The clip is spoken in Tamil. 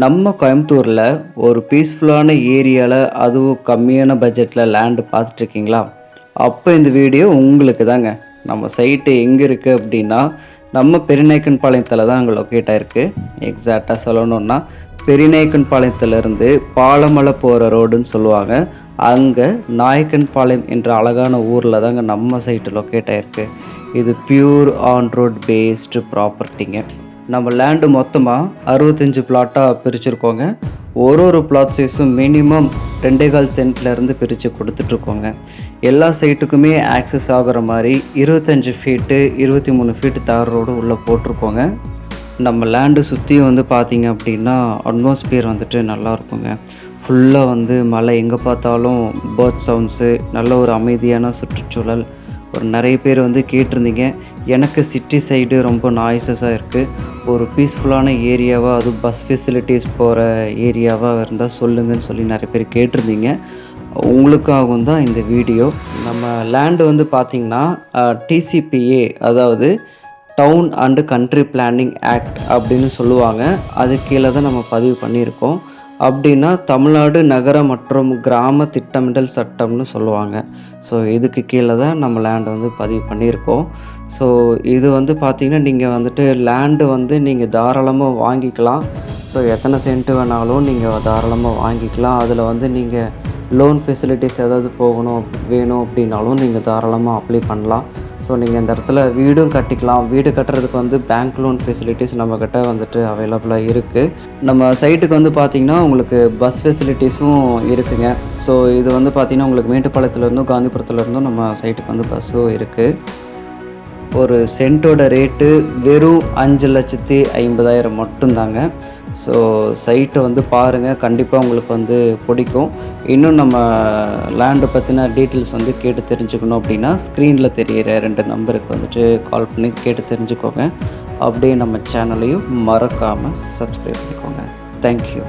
நம்ம கோயம்புத்தூரில் ஒரு பீஸ்ஃபுல்லான ஏரியாவில் அதுவும் கம்மியான பட்ஜெட்டில் லேண்டு பார்த்துட்ருக்கீங்களா? அப்போ இந்த வீடியோ உங்களுக்கு தாங்க. நம்ம சைட்டு எங்கே இருக்குது அப்படின்னா நம்ம பெருநாயக்கன் பாளையத்தில் தான் அங்கே லொக்கேட் ஆகிருக்கு எக்ஸாக்டாக சொல்லணுன்னா பெரியநாயக்கன் பாளையத்திலேருந்து பாலமலை போகிற ரோடுன்னு சொல்லுவாங்க. அங்கே நாயக்கன் பாளையம் என்ற அழகான ஊரில் தாங்க நம்ம சைட்டு லொக்கேட் ஆகிருக்கு இது பியூர் ஆன் ரோட் பேஸ்டு ப்ராப்பர்ட்டிங்க நம்ம லேண்டு மொத்தமாக அறுபத்தஞ்சு பிளாட்டாக பிரிச்சுருக்கோங்க. ஒரு ஒரு பிளாட் சைஸும் மினிமம் ரெண்டே கால் சென்ட்லேருந்து பிரித்து கொடுத்துட்ருக்கோங்க. எல்லா சைட்டுக்குமே ஆக்சஸ் ஆகுற மாதிரி இருபத்தஞ்சி ஃபீட்டு இருபத்தி மூணு ஃபீட்டு தார் ரோடு உள்ளே போட்டிருக்கோங்க. நம்ம லேண்டு சுற்றியும் வந்து பார்த்திங்க அப்படின்னா அட்மாஸ்பியர் வந்துட்டு நல்லா இருக்குங்க. ஃபுல்லாக வந்து மழை எங்கே பார்த்தாலும் பேர்ட் சவுண்ட்ஸு நல்ல ஒரு அமைதியான சுற்றுச்சூழல் ஒரு நிறைய பேர் வந்து கேட்டிருந்தீங்க. எனக்கு சிட்டி சைடு ரொம்ப நாய்ஸஸாக இருக்குது ஒரு பீஸ்ஃபுல்லான ஏரியாவாக அதுவும் பஸ் ஃபெசிலிட்டிஸ் போகிற ஏரியாவாக இருந்தால் சொல்லுங்கன்னு சொல்லி நிறைய பேர் கேட்டிருந்தீங்க. உங்களுக்காகவும் தான் இந்த வீடியோ நம்ம லேண்டு வந்து பார்த்திங்கன்னா டிசிபிஏ அதாவது town and country planning act அப்படின்னு சொல்லுவாங்க. அது கீழே தான் நம்ம பதிவு பண்ணியிருக்கோம். அப்படின்னா தமிழ்நாடு நகர மற்றும் கிராம திட்டமிடல் சட்டம்னு சொல்லுவாங்க. ஸோ இதுக்கு கீழே தான் நம்ம லேண்டை வந்து பதிவு பண்ணியிருக்கோம். ஸோ இது வந்து பார்த்திங்கன்னா நீங்கள் வந்துட்டு லேண்டு வந்து நீங்கள் தாராளமாக வாங்கிக்கலாம். ஸோ எத்தனை சென்ட்டு வேணாலும் நீங்கள் தாராளமாக வாங்கிக்கலாம். அதில் வந்து நீங்கள் லோன் ஃபெசிலிட்டிஸ் ஏதாவது போகணும் வேணும் அப்படின்னாலும் நீங்கள் தாராளமாக அப்ளை பண்ணலாம். ஸோ நீங்கள் இந்த இடத்துல வீடும் கட்டிக்கலாம். வீடு கட்டுறதுக்கு வந்து பேங்க் லோன் ஃபெசிலிட்டிஸ் நம்மக்கிட்ட வந்துட்டு அவைலபிளாக இருக்குது நம்ம சைட்டுக்கு வந்து பார்த்திங்கன்னா உங்களுக்கு பஸ் ஃபெசிலிட்டிஸும் இருக்குங்க. ஸோ இது வந்து பார்த்திங்கன்னா உங்களுக்கு மேட்டுப்பாளையத்துலேருந்தும் காந்திபுரத்துலேருந்தும் நம்ம சைட்டுக்கு வந்து பஸ்ஸும் இருக்குது ஒரு சென்ட்டோட ரேட்டு வெறும் அஞ்சு லட்சத்தி ஐம்பதாயிரம் மட்டும்தாங்க. ஸோ சைட்டை வந்து பாருங்கள் கண்டிப்பாக உங்களுக்கு வந்து பிடிக்கும். இன்னும் நம்ம லேண்டை பற்றின டீட்டெயில்ஸ் வந்து கேட்டு தெரிஞ்சுக்கணும் அப்படின்னா ஸ்க்ரீனில் தெரிகிற ரெண்டு நம்பருக்கு வந்துட்டு கால் பண்ணி கேட்டு தெரிஞ்சுக்கோங்க. அப்படியே நம்ம சேனலையும் மறக்காமல் சப்ஸ்கிரைப் பண்ணிக்கோங்க. தேங்க்யூ